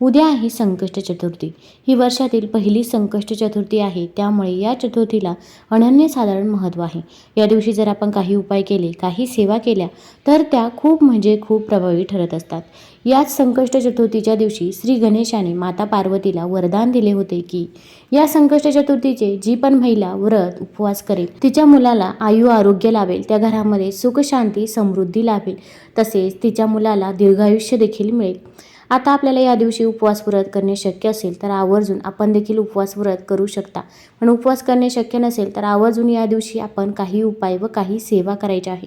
उद्या आहे संकष्ट चतुर्थी. ही वर्षातील पहिली संकष्ट चतुर्थी आहे. त्यामुळे या चतुर्थीला अनन्यसाधारण महत्त्व आहे. या दिवशी जर आपण काही उपाय केले काही सेवा केल्या तर त्या खूप म्हणजे खूप प्रभावी ठरत असतात. याच संकष्ट चतुर्थीच्या दिवशी श्री गणेशाने माता पार्वतीला वरदान दिले होते की या संकष्ट चतुर्थीचे जी पण महिला व्रत उपवास करेल तिच्या मुलाला आयु आरोग्य लाभेल त्या घरामध्ये सुख शांती समृद्धी लाभेल तसेच तिच्या मुलाला दीर्घायुष्य देखील मिळेल. आता आपल्याला या दिवशी उपवास व्रत करणे शक्य असेल तर आवर्जून आपण देखील उपवास व्रत करू शकता. पण उपवास करणे शक्य नसेल तर आवर्जून या दिवशी आपण काही उपाय व काही सेवा करायच्या आहे.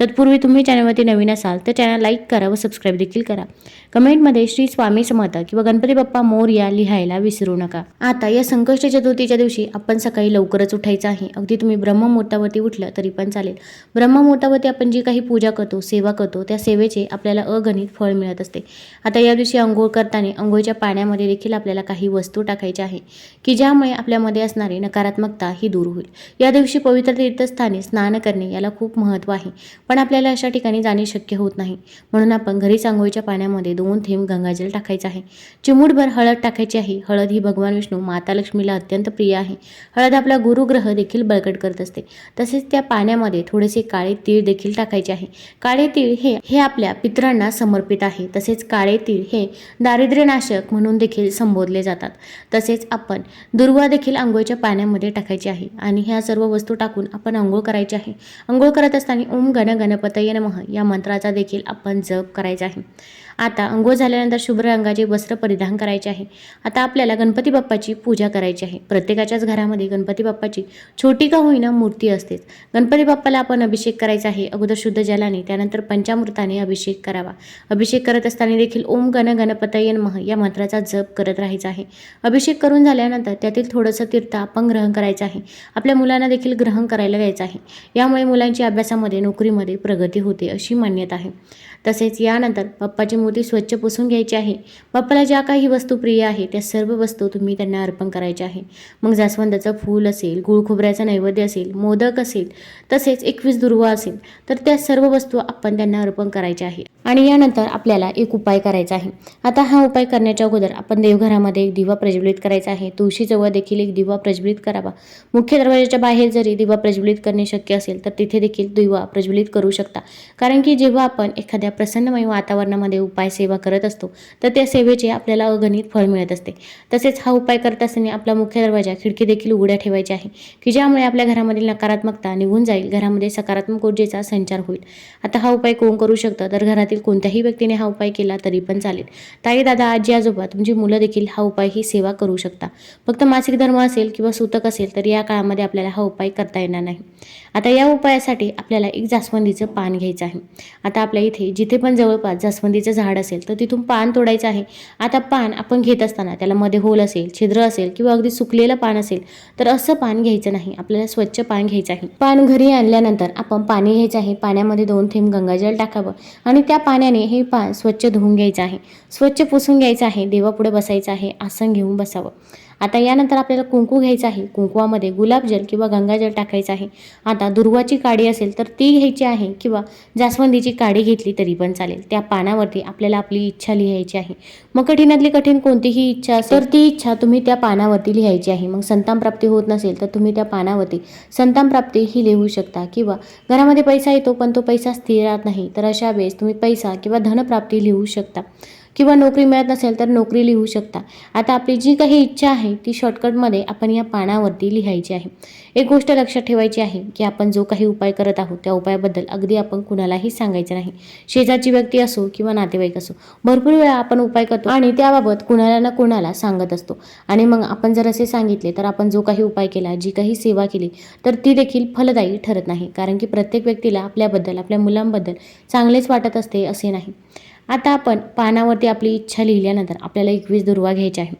तत्पूर्वी तुम्ही चॅनलवरती नवीन असाल तर चॅनल लाईक करा व सबस्क्राईब देखील करा. कमेंटमध्ये श्री स्वामी समर्थ किंवा गणपती बाप्पा मोर या लिहायला विसरू नका. आता या संकष्ट चतुर्थीच्या दिवशी आपण सकाळी लवकरच उठायचं आहे. अगदी तुम्ही ब्रह्ममुहूर्तावरती उठलं तरी पण चालेल. ब्रह्ममुहूर्तावरती आपण जी काही पूजा करतो सेवा करतो त्या सेवेचे आपल्याला अगणित फळ मिळत असते. आता या दिवशी अंघोळ करताना अंघोळीच्या पाण्यामध्ये देखील आपल्याला काही वस्तू टाकायच्या आहे की ज्यामुळे आपल्यामध्ये असणारी नकारात्मकता ही दूर होईल. या दिवशी पवित्र तीर्थस्थानी स्नान करणे याला खूप महत्त्व आहे. पण आपल्याला अशा ठिकाणी जाणे शक्य होत नाही. म्हणून आपण घरीच आंघोळीच्या पाण्यामध्ये दोन थेंब गंगाजल टाकायचं आहे. चिमूटभर हळद टाकायची आहे. हळद ही भगवान विष्णू माता लक्ष्मीला अत्यंत प्रिय आहे. हळद आपला गुरुग्रह देखील बळकट करत असते. तसेच त्या पाण्यामध्ये थोडेसे काळे तीळ देखील टाकायचे आहे. काळे तीळ हे हे आपल्या पितरांना समर्पित आहे. तसेच काळे तीळ हे दारिद्र्यनाशक म्हणून देखील संबोधले जातात. तसेच आपण दुर्वा देखील आंघोळीच्या पाण्यामध्ये टाकायची आहे. आणि ह्या सर्व वस्तू टाकून आपण आंघोळ करायची आहे. आंघोळ करत असताना ओम गण गणपतय नमः. या मंत्राचा देखील आपण जप करायचा आहे. आता अंघोळ झाल्यानंतर शुभ्र रंगाचे वस्त्र परिधान करायचे आहे. आता आपल्याला गणपती बाप्पाची पूजा करायची आहे. प्रत्येकाच्याच घरामध्ये गणपती बाप्पाची छोटी का होईना मूर्ती असतेच. गणपती बाप्पाला आपण अभिषेक करायचा आहे. अगोदर शुद्ध जलाने त्यानंतर पंचामृताने अभिषेक करावा. अभिषेक करत असताना देखील ओम गण गणपतयन मह या मंत्राचा जप करत राहायचा आहे. अभिषेक करून झाल्यानंतर त्यातील थोडंसं तीर्थ आपण ग्रहण करायचं आहे. आपल्या मुलांना देखील ग्रहण करायला द्यायचं आहे. यामुळे मुलांची अभ्यासामध्ये नोकरीमध्ये प्रगती होते अशी मान्यता आहे. तसेच यानंतर बाप्पाची मूर्ती स्वच्छ पुसून घ्यायची आहे. बाप्पाला ज्या काही वस्तू प्रिय आहे त्या सर्व वस्तू तुम्ही त्यांना अर्पण करायच्या आहे. मग जास्वंदाचं फूल असेल गुळखोबऱ्याचा नैवेद्य असेल मोदक असेल तसेच एकवीस दुर्वा असेल तर त्या सर्व वस्तू आपण त्यांना अर्पण करायच्या आहे. आणि यानंतर आपल्याला एक उपाय करायचा आहे. आता हा उपाय करण्याच्या अगोदर आपण देवघरामध्ये एक दिवा प्रज्वलित करायचा आहे. तुळशीजवळ देखील एक दिवा प्रज्वलित करावा. मुख्य दरवाजाच्या बाहेर जरी दिवा प्रज्वलित करणे शक्य असेल तर तिथे देखील दिवा प्रज्वलित करू शकता. कारण की जेव्हा आपण एखाद्या प्रसन्नमय वातावरणामध्ये उपाय सेवा करत असतो तर त्या सेवेचे आपल्याला अगणित फळ मिळत असते. तसेच हा उपाय करत असताना आपला मुख्य दरवाजा खिडकी देखील उघड्या ठेवायची आहे की ज्यामुळे आपल्या घरामधील नकारात्मकता निघून जाईल. घरामध्ये सकारात्मक ऊर्जेचा संचार होईल. आता हा उपाय कोण करू शकतं? तर घरात घरातील कोणत्याही व्यक्तीने हा उपाय केला तरी पण चालेल. ताई दादा आजी आजोबा तुमची मुलं देखील हा उपाय ही सेवा करू शकता. फक्त मासिक धर्म असेल किंवा सूतक असेल तर या काळामध्ये आपल्याला हा उपाय करता येणार नाही. आता या उपायासाठी आपल्याला एक जास्वंदीचं पान घ्यायचं आहे. आता आपल्या इथे जिथे पण जवळपास जास्वंदीचं झाड असेल तर तिथून पान तोडायचं आहे. आता पान आपण घेत असताना त्याला मध्ये होल असेल छिद्र असेल किंवा अगदी सुकलेलं पान असेल तर असं पान घ्यायचं नाही. आपल्याला स्वच्छ पान घ्यायचं आहे. पान घरी आणल्यानंतर आपण पाणी घ्यायचं आहे. पाण्यामध्ये दोन थेंब गंगाजल टाकावं आणि त्या पाण्याने हे पान स्वच्छ धुवून घ्यायचं आहे. स्वच्छ पुसून घ्यायचं आहे. देवापुढे बसायचं आहे. आसन घेऊन बसावं. आता यानंतर आपल्याला कुंकू घ्यायचं आहे. कुंकुवामध्ये गुलाबजल किंवा गंगाजल टाकायचं आहे. आता दुर्वाची काडी असेल तर ती घ्यायची आहे किंवा जास्वंदीची काडी घेतली तरी पण चालेल. त्या पानावरती आपल्याला आपली इच्छा लिहायची आहे. मग कठीणातली कठीण कोणतीही इच्छा असेल तर ती इच्छा तुम्ही त्या पानावरती लिहायची आहे. मग संतान प्राप्ती होत नसेल तर तुम्ही त्या पानावरती संतान प्राप्ती ही लिहू शकता किंवा घरामध्ये पैसा येतो पण तो पैसा स्थिर राहत नाही. तर अशा वेळेस तुम्ही पैसा किंवा धनप्राप्ती लिहू शकता. किंवा नोकरी मिळत नसेल तर नोकरी लिहू शकता. आता आपली जी काही इच्छा आहे ती शॉर्टकटमध्ये आपण या पानावरती लिहायची आहे. एक गोष्ट लक्षात ठेवायची आहे की आपण जो काही उपाय करत आहोत त्या उपायाबद्दल अगदी आपण कुणालाही सांगायचं नाही. शेजारची व्यक्ती असो किंवा नातेवाईक असो भरपूर वेळा आपण उपाय करतो आणि त्याबाबत कुणाला ना कुणाला सांगत असतो. आणि मग आपण जर असे सांगितले तर आपण जो काही उपाय केला जी काही सेवा केली तर ती देखील फलदायी ठरत नाही. कारण की प्रत्येक व्यक्तीला आपल्याबद्दल आपल्या मुलांबद्दल चांगलेच वाटत असते असे नाही. आता आपण पानावरती आपली इच्छा लिहिल्यानंतर आपल्याला एकवीस दुर्वा घ्यायच्या आहे.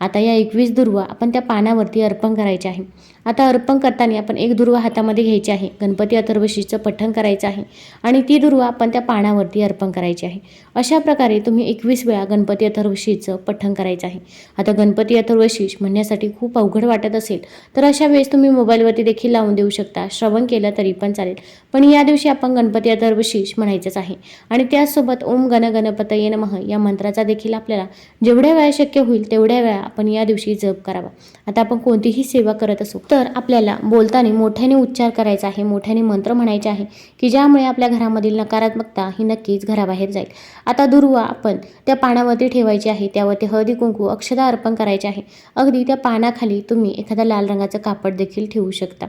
आता या एकवीस दुर्वा आपण त्या पानावरती अर्पण करायचे आहे. आता अर्पण करताना आपण एक दुर्वा हातामध्ये घ्यायची आहे. गणपती अथर्वशीचं पठण करायचं आहे आणि ती दुर्वा आपण त्या पानावरती अर्पण करायची आहे. अशा प्रकारे तुम्ही एकवीस वेळा गणपती अथर्वशीचं पठण करायचं आहे. आता गणपती अथर्वशीष म्हणण्यासाठी खूप अवघड वाटत असेल तर अशा वेळेस तुम्ही मोबाईलवरती देखील लावून देऊ शकता. श्रवण केलं तरी पण चालेल. पण या दिवशी आपण गणपती अथर्वशीष म्हणायचंच आहे. आणि त्याचसोबत ओम गण गणपतये नमः या मंत्राचा देखील आपल्याला जेवढ्या वेळा शक्य होईल तेवढ्या वेळा आपण या दिवशी जप करावा. आता आपण कोणतीही सेवा करत असू तर आपल्याला बोलताना मोठ्याने उच्चार करायचा आहे मोठ्याने मंत्र म्हणायचे आहे की ज्यामुळे आपल्या घरामधील नकारात्मकता ही नक्कीच घराबाहेर जाईल. आता दुर्वा आपण त्या पानावरती ठेवायची आहे त्यावरती हळदी कुंकू अक्षदा अर्पण करायचे आहे. अगदी त्या पानाखाली तुम्ही एखादा लाल रंगाचं कापड देखील ठेवू शकता.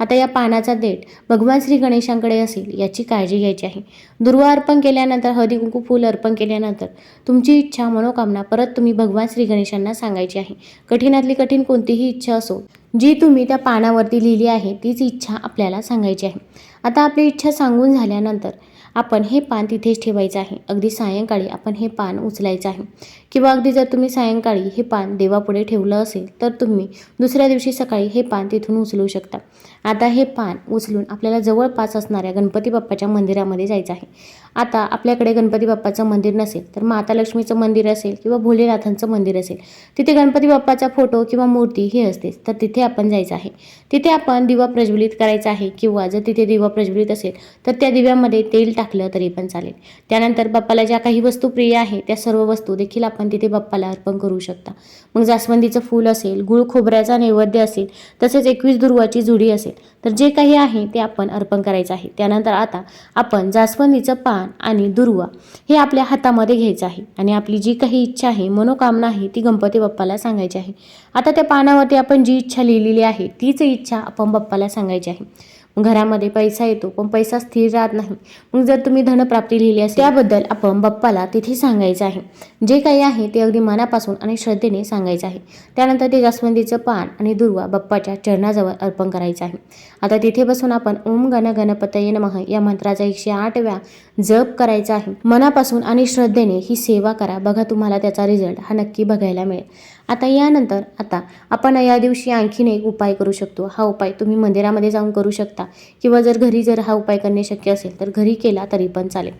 आता या पानाचा देठ भगवान श्री गणेशांकडे असेल याची काळजी घ्यायची आहे. दुर्वा अर्पण केल्यानंतर हळदी कुंकू फूल अर्पण केल्यानंतर तुमची इच्छा मनोकामना परत तुम्ही भगवान श्री गणेशांना सांगा सांगायची आहे. कठीणातली कठीण कोणतीही इच्छा असो जी तुम्ही त्या पानावरती लिहिली आहे तीच इच्छा आपल्याला सांगायची आहे. आता आपली इच्छा सांगून झाल्यानंतर आपण हे पान तिथेच ठेवायचं आहे. अगदी सायंकाळी आपण हे पान उचलायचं आहे. किंवा अगदी जर तुम्ही सायंकाळी हे पान देवापुढे ठेवलं असेल तर तुम्ही दुसऱ्या दिवशी सकाळी हे पान तिथून उचलू शकता. आता हे पान उचलून आपल्याला जवळपास असणाऱ्या गणपती बाप्पाच्या मंदिरामध्ये जायचं आहे. आता आपल्याकडे गणपती बाप्पाचं मंदिर नसेल तर माता लक्ष्मीचं मंदिर असेल किंवा भोलेनाथांचं मंदिर असेल तिथे गणपती बाप्पाचा फोटो किंवा मूर्ती ही असतेच तर तिथे आपण जायचं आहे. तिथे आपण दिवा प्रज्वलित करायचा आहे किंवा जर तिथे दिवा प्रज्वलित असेल तर त्या दिव्यामध्ये तेल टाकलं तरी पण चालेल. त्यानंतर बाप्पाला ज्या काही वस्तू प्रिय आहे त्या सर्व वस्तू देखील आपण आपण तिथे बाप्पाला अर्पण करू शकता. मग जास्वंदीचं फूल असेल गुळ खोबऱ्याचा नैवेद्य असेल तसेच एकवीस दुर्वाची जुडी असेल तर जे काही आहे ते आपण अर्पण करायचं आहे. त्यानंतर आता आपण जास्वंदीचं पान आणि दुर्वा हे आपल्या हातामध्ये घ्यायचं आहे आणि आपली जी काही इच्छा आहे मनोकामना आहे ती गणपती बाप्पाला सांगायची आहे. आता त्या पानावरती आपण जी इच्छा लिहिलेली आहे तीच इच्छा आपण बाप्पाला सांगायची आहे. घरामध्ये पैसा येतो पण पैसा स्थिर राहत नाही. मग जर तुम्ही धनप्राप्ती लिहिली असेल त्याबद्दल आपण बाप्पाला तिथे सांगायचं आहे. जे काही आहे ते अगदी मनापासून आणि श्रद्धेने सांगायचं आहे. त्यानंतर ते जास्वंदीचं पान आणि दुर्वा बाप्पाच्या चरणाजवळ अर्पण करायचं आहे. आता तिथे बसून आपण ओम गण गणपतये नमः या मंत्राचा एकशे आठ वेळा जप करायचा आहे. मनापासून आणि श्रद्धेने ही सेवा करा. बघा तुम्हाला त्याचा रिझल्ट हा नक्की बघायला मिळेल. आता यानंतर आता आपण या दिवशी आणखीन एक उपाय करू शकतो. हा उपाय तुम्ही मंदिरामध्ये जाऊन करू शकता. किंवा जर घरी जर हा उपाय करणे शक्य असेल तर घरी केला तरी पण चालेल.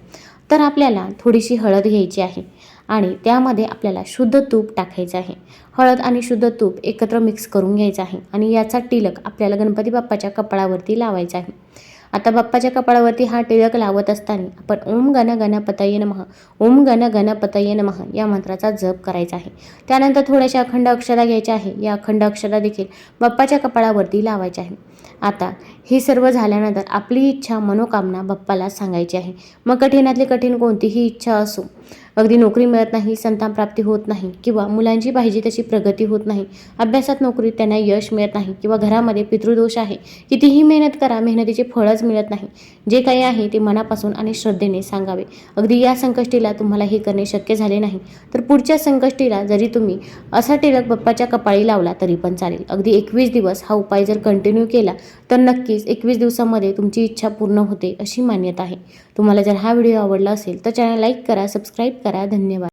तर आपल्याला थोडीशी हळद घ्यायची आहे आणि त्यामध्ये आपल्याला शुद्ध तूप टाकायचं आहे. हळद आणि शुद्ध तूप एकत्र मिक्स करून घ्यायचं आहे आणि याचा टिलक आपल्याला गणपती बाप्पाच्या कपाळावरती लावायचा आहे. आता बाप्पाच्या कपाळावरती हा टिळक लावत असताना आपण ओम गण गणपतये नमः ओम गण गणपतये नमः या मंत्राचा जप करायचा आहे. त्यानंतर थोड्याशा अखंड अक्षरा घ्यायच्या आहे. या अखंड अक्षरा देखील बाप्पाच्या कपाळावरती लावायच्या आहे आता हे सर्व झाल्यानंतर आपली इच्छा मनोकामना बाप्पाला सांगायची आहे. मग कठीणातली कठीण कोणतीही इच्छा असो अगदी नोकरी मिळत नाही संतान प्राप्ती होत नाही किंवा मुलांची पाहिजे तशी प्रगती होत नाही. अभ्यासात नोकरीत त्यांना यश मिळत नाही किंवा घरामध्ये पितृदोष आहे. कितीही मेहनत करा मेहनतीचे फळच मिळत नाही. जे काही आहे ते मनापासून आणि श्रद्धेने सांगावे. अगदी या संकष्टीला तुम्हाला हे करणे शक्य झाले नाही. तर पुढच्या संकष्टीला जरी तुम्ही असा टिळक बाप्पाच्या कपाळी लावला तरी पण चालेल. अगदी एकवीस दिवस हा उपाय जर कंटिन्यू केला तर नक्कीच एकवीस दिवसामध्ये तुमची इच्छा पूर्ण होते अशी मान्यता आहे. तुम्हाला जर हा व्हिडिओ आवडला असेल तर चॅनल लाईक करा सबस्क्राईब करा. धन्यवाद.